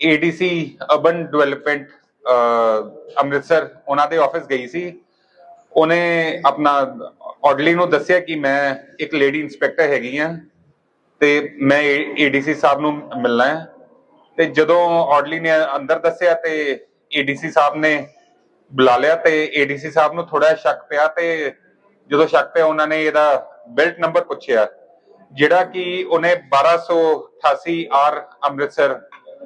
ADC urban development Amritsar, ਉਹਨਾਂ ਦੇ office ਗਈ ਸੀ। ਉਹਨੇ ਆਪਣਾ ਆਰਡਲੀ ਨੂੰ ਦੱਸਿਆ ਕਿ ਮੈਂ ਇੱਕ ਲੇਡੀ ਇੰਸਪੈਕਟਰ ਹੈਗੀ ਆ ਤੇ ਮੈਂ ਏਡੀਸੀ ਸਾਹਿਬ ਨੂੰ ਮਿਲਣਾ ਹੈ ਤੇ ਜਦੋਂ ਆਰਡਲੀ ਨੇ ਅੰਦਰ ਦੱਸਿਆ ਤੇ ਏਡੀਸੀ ਸਾਹਿਬ ਨੇ ਬੁਲਾ ਲਿਆ ਤੇ ਏਡੀਸੀ ਸਾਹਿਬ ਨੂੰ ਥੋੜਾ ਸ਼ੱਕ ਪਿਆ ਤੇ ਜਦੋਂ ਸ਼ੱਕ ਪਿਆ ਉਹਨਾਂ ਨੇ ਇਹਦਾ ਬੈਲਟ ਨੰਬਰ ਪੁੱਛਿਆ, ਜਿਹੜਾ ਕਿ ਉਹਨੇ 1288 ਆਰ ਅੰਮ੍ਰਿਤਸਰ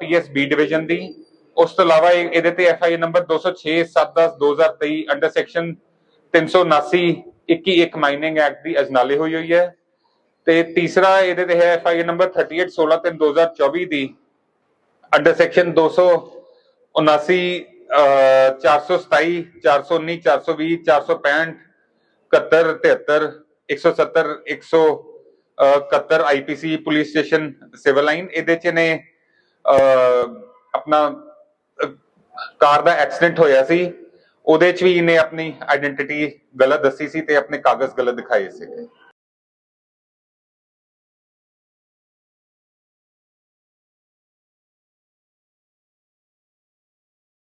ਪੀਐਸਬੀ ਡਿਵੀਜ਼ਨ ਦੀ। ਉਸ ਤੋਂ ਇਲਾਵਾ ਇਹ- ਇਹਦੇ ਤੇ FI number 206 710 2023 under section 379 21 mining act ਦੀ ਅਜਨਾਲੇ ਹੋਈ ਹੋਈ ਹੈ। ਤੇ ਤੀਸਰਾ ਇਹਦੇ ਤੇ ਹੈ ਐਫਆਈ ਨੰਬਰ 38 16 3 2024 ਦੀ under section 279 427 419 420 465 71 73 170 171 IPC police station, civil line ਇਹਦੇ ਚ ਨੇ। ਆਪਣਾ ਕਾਰ ਦਾ ਐਕਸੀਡੈਂਟ ਹੋਇਆ ਸੀ। ਉਹਦੇ ਚ ਵੀ ਇਹਨੇ ਆਪਣੀ ਆਇਡੈਂਟੀਟੀ ਗਲਤ ਦੱਸੀ ਸੀ ਤੇ ਆਪਣੇ ਕਾਗਜ਼ ਗਲਤ ਦਿਖਾਏ ਸੀ